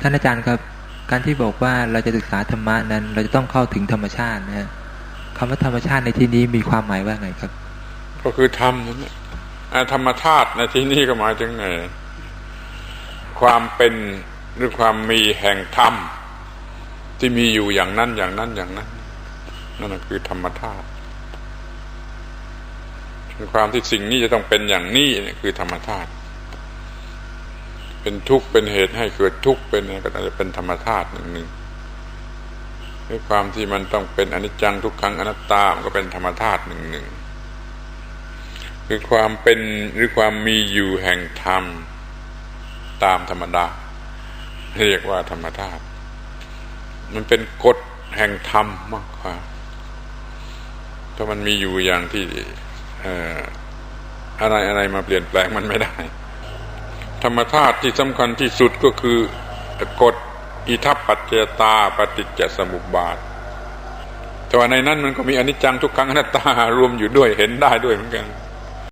ท่านอาจารย์ครับ การที่บอกว่าเราจะศึกษาธรรมะนั้น เราจะต้องเข้าถึงธรรมชาตินะฮะคำว่าธรรมชาติในที่นี้มีความหมายว่าไงครับ ก็คือธรรมนั่นแหละธรรมธาตุในที่นี้ก็หมายถึงไงความเป็นหรือความมีแห่งธรรมที่มีอยู่อย่างนั้นอย่างนั้นอย่างนั้นนั่นคือธรรมธาตุคือความที่สิ่งนี้จะต้องเป็นอย่างนี้นี่คือธรรมธาตุ เป็นทุกข์เป็นเหตุให้เกิดทุกข์เป็นอะไรก็จะเป็นธรรมธาตุหนึ่งหนึ่งด้วยความที่มันต้องเป็นอนิจจังทุกขังอนัตตามันก็เป็นธรรมธาตุหนึ่งหนึ่งคือความเป็นหรือความมีอยู่แห่งธรรมตามธรรมดา เรียกว่าธรรมธาตุมันเป็นกฎแห่งธรรมมากกว่าถ้ามันมีอยู่อย่างที่อออะไรอะไรมาเปลี่ยนแปลงมันไม่ได้ ธรรมธาตุที่สำคัญที่สุดก็คือกฎอิทัปปัจเจตาปฏิจจสมุปบาท แต่ว่าในนั้นมันก็มีอนิจจังทุกขังอนัตตารวมอยู่ด้วยเห็นได้ด้วยเหมือนกัน